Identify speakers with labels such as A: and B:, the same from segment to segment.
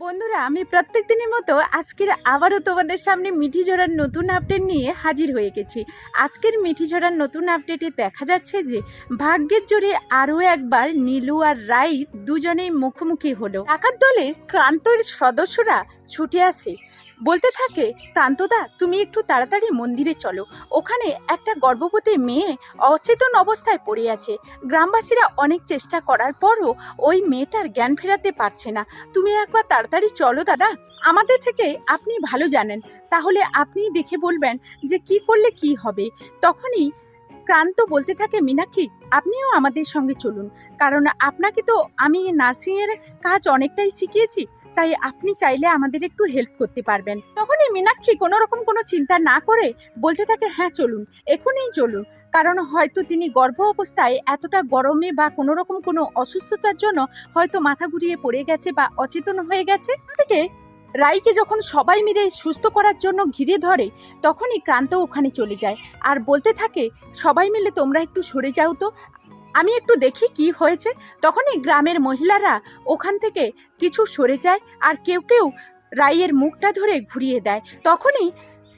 A: বন্ধুরা, আমি প্রত্যেক দিনের মতো আজকের আবারও তোমাদের সামনে মিঠি ঝরার নতুন আপডেট নিয়ে হাজির হয়ে গেছি। আজকের মিঠি ঝরার নতুন আপডেটে দেখা যাচ্ছে যে, ভাগ্যের জোরে আরও একবার নীলু আর রাই দুজনেই মুখোমুখি হলো। টাকার দলে ক্রান্তর সদস্যরা ছুটে আসে। বলতে থাকে ক্রান্তদা তুমি একটু তাড়াতাড়ি মন্দিরে চলো। ওখানে একটা গর্ভবতী মেয়ে অচেতন অবস্থায় পড়ে আছে। গ্রামবাসীরা অনেক চেষ্টা করার পরও ওই মেয়েটার জ্ঞান ফেরাতে পারছে না। তুমি একবার তাড়াতাড়ি চলো, দাদা। আমাদের থেকে আপনি ভালো জানেন। তাহলে আপনি দেখে বলবেন যে কি করলে কি হবে। তখনই ক্রান্ত বলতে থাকে, মীনাক্ষী, আপনিও আমাদের সঙ্গে চলুন। কারণ আপনাকে তো আমি নার্সিংয়ের কাজ অনেকটাই শিখিয়েছি। তাই আপনি চাইলে আমাদের একটু হেল্প করতে পারবেন। তখনই মীনাক্ষী কোনো রকম কোনো চিন্তা না করে বলতে থাকে হ্যাঁ চলুন, এখনই চলুন। কারণ হয়তো তিনি গর্ভ অবস্থায় এতটা গরমে বা কোনো রকম কোনো অসুস্থতার জন্য হয়তো মাথা ঘুরিয়ে পড়ে গেছে বা অচেতন হয়ে গেছে। থেকে রাইকে যখন সবাই মিলে সুস্থ করার জন্য ঘিরে ধরে, তখনই ক্রান্ত ওখানে চলে যায়। আর বলতে থাকে, সবাই মিলে তোমরা একটু সরে যাও তো আমি একটু দেখি কি হয়েছে। তখনই গ্রামের মহিলারা ওখান থেকে কিছু সরে যায় আর কেউ কেউ রাইয়ের মুখটা ধরে ঘুরিয়ে দেয়। তখনই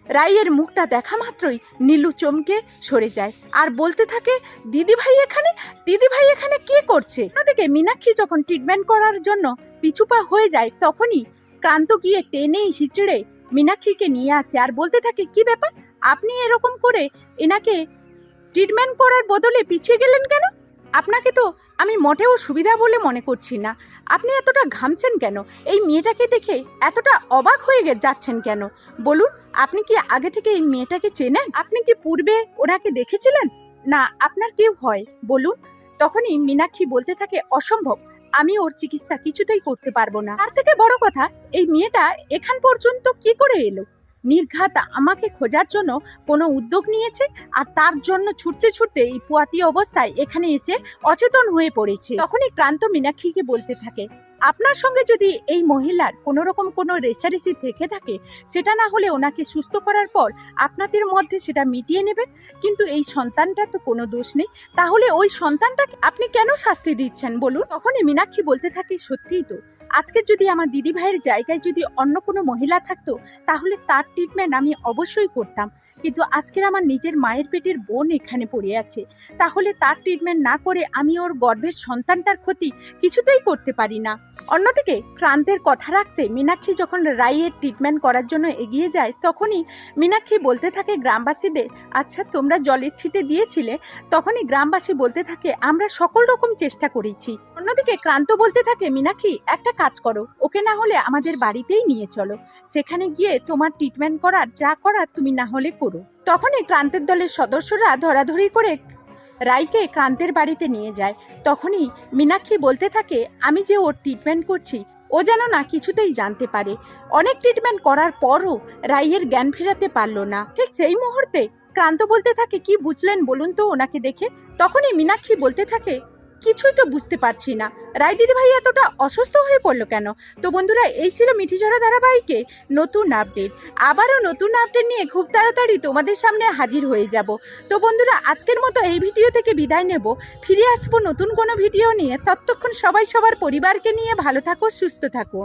A: রাইয়ের মুখটা দেখা মাত্রই নীলু চমকে সরে যায় আর বলতে থাকে, দিদি ভাই এখানে? দিদি ভাই এখানে কি করছে? অন্যদিকে মীনাক্ষী যখন ট্রিটমেন্ট করার জন্য পিছুপা হয়ে যায়, তখনই ক্রান্ত গিয়ে টেনে হিচড়ে মীনাক্ষীকে নিয়ে আসে আর বলতে থাকে, কি ব্যাপার? আপনি এরকম করে এনাকে ট্রিটমেন্ট করার বদলে পিছিয়ে গেলেন কেন? আপনাকে তো আমি মোটেও সুবিধা বলে মনে করছি না। আপনি এতটা ঘামছেন কেন? এই মেয়েটাকে দেখে এতটা অবাক হয়ে যাচ্ছেন কেন? বলুন, আপনি কি আগে থেকে এই মেয়েটাকে চেনেন? আপনি কি পূর্বে ওনাকে দেখেছিলেন? না, আপনার কেউ হয় বলুন, তখনই মীনাক্ষী বলতে থাকে, অসম্ভব, আমি ওর চিকিৎসা কিছুতেই করতে পারব না। তার থেকে বড় কথা, এই মেয়েটা এখান পর্যন্ত কি করে এলো? নির্ঘাত আমাকে খোঁজার জন্য কোনো উদ্যোগ নিয়েছে? আর তার জন্য ছুটতে ছুটতে এই পুয়াতি অবস্থায় এখানে এসে অচেতন হয়ে পড়েছে। তখনই ক্রান্ত মীনাক্ষীকে বলতে থাকে, আপনার সঙ্গে যদি এই মহিলার কোনো রকম কোনো রেশারেশি থেকে থাকে, সেটা না হলে ওনাকে সুস্থ করার পর আপনাদের মধ্যে সেটা মিটিয়ে নেবেন কিন্তু এই সন্তানটা তো কোনো দোষ নেই। তাহলে ওই সন্তানটাকে আপনি কেন শাস্তি দিচ্ছেন বলুন? তখনই মীনাক্ষী বলতে থাকে, সত্যিই তো আজকে যদি আমার দিদি ভাইয়ের জায়গায় যদি অন্য কোনো মহিলা থাকতো, তাহলে তার ট্রিটমেন্ট আমি অবশ্যই করতাম। কিন্তু আজকের আমার নিজের মায়ের পেটের বোন এখানে পড়ে আছে। তাহলে তার ট্রিটমেন্ট না করে আমি ওর গর্ভের সন্তানটার ক্ষতি কিছুতেই করতে পারি না। অন্যদিকে ক্রান্তের কথা রাখতে মীনাক্ষী যখন রাইয়ের ট্রিটমেন্ট করার জন্য এগিয়ে যায়, তখনই মীনাক্ষী বলতে থাকে গ্রামবাসীদের আচ্ছা তোমরা জলের ছিটে দিয়েছিলে। তখনই গ্রামবাসী বলতে থাকে, আমরা সকল রকম চেষ্টা করেছি। অন্যদিকে ক্রান্ত বলতে থাকে, মীনাক্ষী, একটা কাজ করো। ওকে না হলে আমাদের বাড়িতেই নিয়ে চলো। সেখানে গিয়ে তোমার ট্রিটমেন্ট করার যা করার তুমি না হলে করো। তখনই ক্রান্তের দলের সদস্যরা ধরাধরি করে রাইকে ক্রান্তের বাড়িতে নিয়ে যায়। তখনই মীনাক্ষী বলতে থাকে, আমি যে ওর ট্রিটমেন্ট করছি, ও যেন না কিছুতেই জানতে পারে। অনেক ট্রিটমেন্ট করার পরও রাইয়ের জ্ঞান ফেরাতে পারল না। ঠিক সেই মুহূর্তে ক্রান্ত বলতে থাকে, কি বুঝলেন বলুন তো ওনাকে দেখে? তখনই মীনাক্ষী বলতে থাকে কিছুই তো বুঝতে পারছি না। রায় দিদি ভাই এতটা অসুস্থ হয়ে পড়ল কেন? তো বন্ধুরা, এই ছিল মিঠিঝরা ধারাবাহিকে নতুন আপডেট আবারও নতুন আপডেট নিয়ে খুব তাড়াতাড়ি তোমাদের সামনে হাজির হয়ে যাব। তো বন্ধুরা, আজকের মতো এই ভিডিও থেকে বিদায় নেব। ফিরে আসব নতুন কোনো ভিডিও নিয়ে। ততক্ষণ সবাই সবার পরিবারকে নিয়ে ভালো থাকো, সুস্থ থাকো।